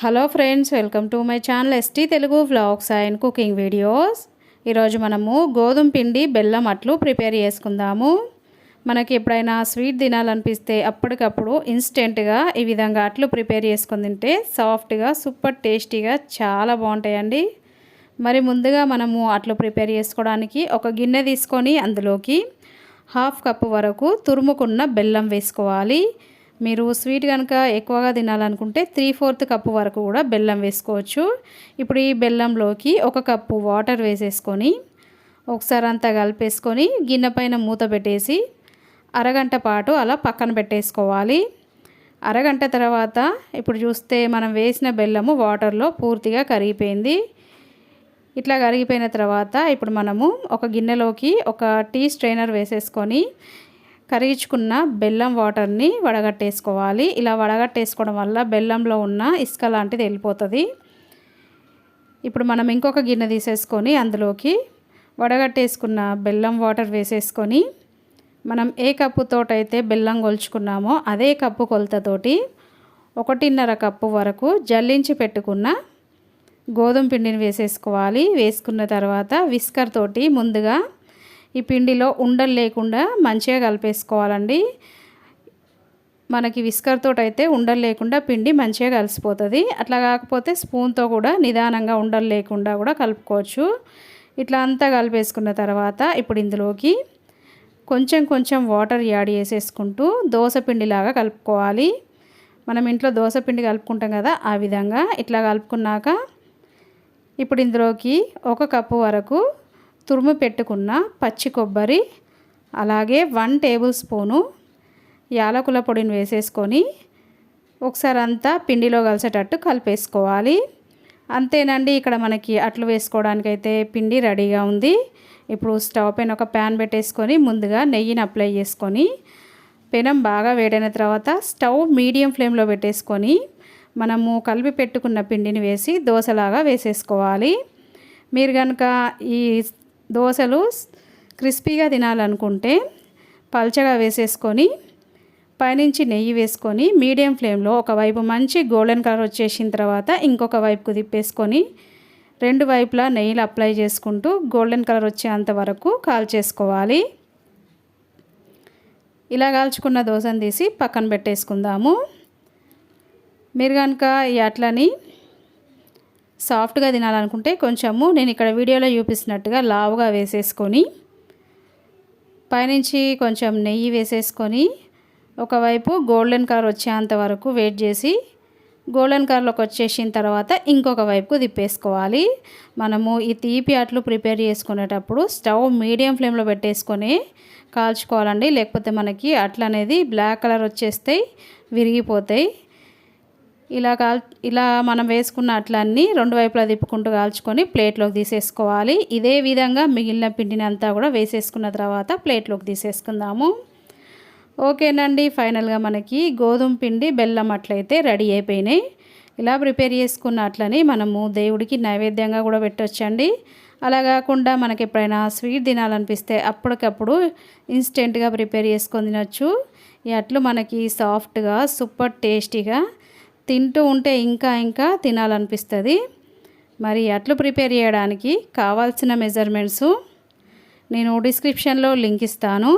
Hello friends welcome to my channel S T Telugu vlogs and cooking videos. ఈరోజు మనము గోధుమ పిండి బెల్లం అట్లు ప్రిపేర్ చేసుకుందాము. మనకి ఎప్పుడైనా స్వీట్ తినాలనిపిస్తే అప్పటికప్పుడు ఇన్స్టెంట్గా ఈ విధంగా అట్లు ప్రిపేర్ చేసుకుని తింటే సాఫ్ట్గా సూపర్ టేస్టీగా చాలా బాగుంటాయండి. మరి ముందుగా మనము అట్లు ప్రిపేర్ చేసుకోవడానికి ఒక గిన్నె తీసుకొని అందులోకి హాఫ్ కప్ వరకు తురుముకున్న బెల్లం వేసుకోవాలి. మీరు స్వీట్ కనుక ఎక్కువగా తినాలనుకుంటే త్రీ ఫోర్త్ కప్పు వరకు కూడా బెల్లం వేసుకోవచ్చు. ఇప్పుడు ఈ బెల్లంలోకి ఒక కప్పు వాటర్ వేసేసుకొని ఒకసారి అంతా కలిపేసుకొని గిన్నె పైన మూత పెట్టేసి అరగంట పాటు అలా పక్కన పెట్టేసుకోవాలి. అరగంట తర్వాత ఇప్పుడు చూస్తే మనం వేసిన బెల్లము వాటర్లో పూర్తిగా కరిగిపోయింది. ఇట్లా కరిగిపోయిన తర్వాత ఇప్పుడు మనము ఒక గిన్నెలోకి ఒక టీ స్ట్రైనర్ వేసేసుకొని కరిగించుకున్న బెల్లం వాటర్ని వడగట్టేసుకోవాలి. ఇలా వడగట్టేసుకోవడం వల్ల బెల్లంలో ఉన్న ఇసుక లాంటిది వెళ్ళిపోతుంది. ఇప్పుడు మనం ఇంకొక గిన్నె తీసేసుకొని అందులోకి వడగట్టేసుకున్న బెల్లం వాటర్ వేసేసుకొని మనం ఏ కప్పుతోటైతే బెల్లం కొలుచుకున్నామో అదే కప్పు కొలతతోటి ఒకటిన్నర కప్పు వరకు జల్లించి పెట్టుకున్న గోధుమ పిండిని వేసేసుకోవాలి. వేసుకున్న తర్వాత విస్కర్ తోటి ముందుగా ఈ పిండిలో ఉండలు లేకుండా మంచిగా కలిపేసుకోవాలండి. మనకి విస్కర్తో అయితే ఉండలు లేకుండా పిండి మంచిగా కలిసిపోతుంది. అట్లా కాకపోతే స్పూన్తో కూడా నిదానంగా ఉండలు లేకుండా కూడా కలుపుకోవచ్చు. ఇట్లా అంతా కలిపేసుకున్న తర్వాత ఇప్పుడు ఇందులోకి కొంచెం కొంచెం వాటర్ యాడ్ చేసేసుకుంటూ దోశ పిండిలాగా కలుపుకోవాలి. మనం ఇంట్లో దోశ పిండి కలుపుకుంటాం కదా ఆ విధంగా ఇట్లా కలుపుకున్నాక ఇప్పుడు ఇందులోకి ఒక కప్పు వరకు తురుము పెట్టుకున్న పచ్చి కొబ్బరి అలాగే వన్ టేబుల్ స్పూను యాలకుల పొడిని వేసేసుకొని ఒకసారి అంతా పిండిలో కలిసేటట్టు కలిపేసుకోవాలి. అంతేనండి ఇక్కడ మనకి అట్లు వేసుకోవడానికైతే పిండి రెడీగా ఉంది. ఇప్పుడు స్టవ్ పైన ఒక ప్యాన్ పెట్టేసుకొని ముందుగా నెయ్యిని అప్లై చేసుకొని పెనం బాగా వేడైన తర్వాత స్టవ్ మీడియం ఫ్లేమ్లో పెట్టేసుకొని మనము కలిపి పెట్టుకున్న పిండిని వేసి దోశలాగా వేసేసుకోవాలి. మీరు కనుక ఈ దోశలు క్రిస్పీగా తినాలనుకుంటే పల్చగా వేసేసుకొని పైనుంచి నెయ్యి వేసుకొని మీడియం ఫ్లేమ్లో ఒకవైపు మంచి గోల్డెన్ కలర్ వచ్చేసిన తర్వాత ఇంకొక వైపుకు తిప్పేసుకొని రెండు వైపులా నెయ్యిలు అప్లై చేసుకుంటూ గోల్డెన్ కలర్ వచ్చేంత వరకు కాల్చేసుకోవాలి. ఇలా కాల్చుకున్న దోశను తీసి పక్కన పెట్టేసుకుందాము. మీరు కనుక ఈ అట్లని సాఫ్ట్గా తినాలనుకుంటే కొంచెము నేను ఇక్కడ వీడియోలో చూపిస్తున్నట్టుగా లావుగా వేసేసుకొని పైనుంచి కొంచెం నెయ్యి వేసేసుకొని ఒకవైపు గోల్డెన్ కలర్ వచ్చేంత వరకు వెయిట్ చేసి గోల్డెన్ కలర్లోకి వచ్చేసిన తర్వాత ఇంకొక వైపుకు తిప్పేసుకోవాలి. మనము ఈ తీపి అట్లు ప్రిపేర్ చేసుకునేటప్పుడు స్టవ్ మీడియం ఫ్లేమ్లో పెట్టేసుకొని కాల్చుకోవాలండి. లేకపోతే మనకి అట్లు అనేది బ్లాక్ కలర్ వచ్చేస్తాయి విరిగిపోతాయి. ఇలా కాల్ ఇలా మనం వేసుకున్న అట్లన్నీ రెండు వైపులా తిప్పుకుంటూ కాల్చుకొని ప్లేట్లోకి తీసేసుకోవాలి. ఇదే విధంగా మిగిలిన పిండిని అంతా కూడా వేసేసుకున్న తర్వాత ప్లేట్లోకి తీసేసుకుందాము. ఓకేనండి ఫైనల్గా మనకి గోధుమ పిండి బెల్లం అట్లయితే రెడీ అయిపోయినాయి. ఇలా ప్రిపేర్ చేసుకున్న అట్లని మనము దేవుడికి నైవేద్యంగా కూడా పెట్టొచ్చండి. అలా కాకుండా మనకి ఎప్పుడైనా స్వీట్ తినాలనిపిస్తే అప్పటికప్పుడు ఇన్స్టెంట్గా ప్రిపేర్ చేసుకొని తినొచ్చు. ఈ అట్లు మనకి సాఫ్ట్గా సూపర్ టేస్టీగా తింటూ ఉంటే ఇంకా ఇంకా తినాలనిపిస్తుంది. మరి అట్లు ప్రిపేర్ చేయడానికి కావాల్సిన మెజర్మెంట్స్ నేను డిస్క్రిప్షన్లో లింక్ ఇస్తాను.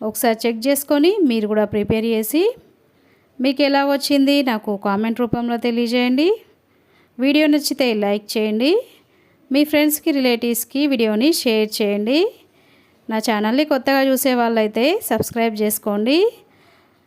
ఒకసారి చెక్ చేసుకొని మీరు కూడా ప్రిపేర్ చేసి మీకు ఎలా వచ్చింది నాకు కామెంట్ రూపంలో తెలియజేయండి. వీడియో నచ్చితే లైక్ చేయండి. మీ ఫ్రెండ్స్కి రిలేటివ్స్కి వీడియోని షేర్ చేయండి. నా ఛానల్ని కొత్తగా చూసే వాళ్ళైతే సబ్స్క్రైబ్ చేసుకోండి.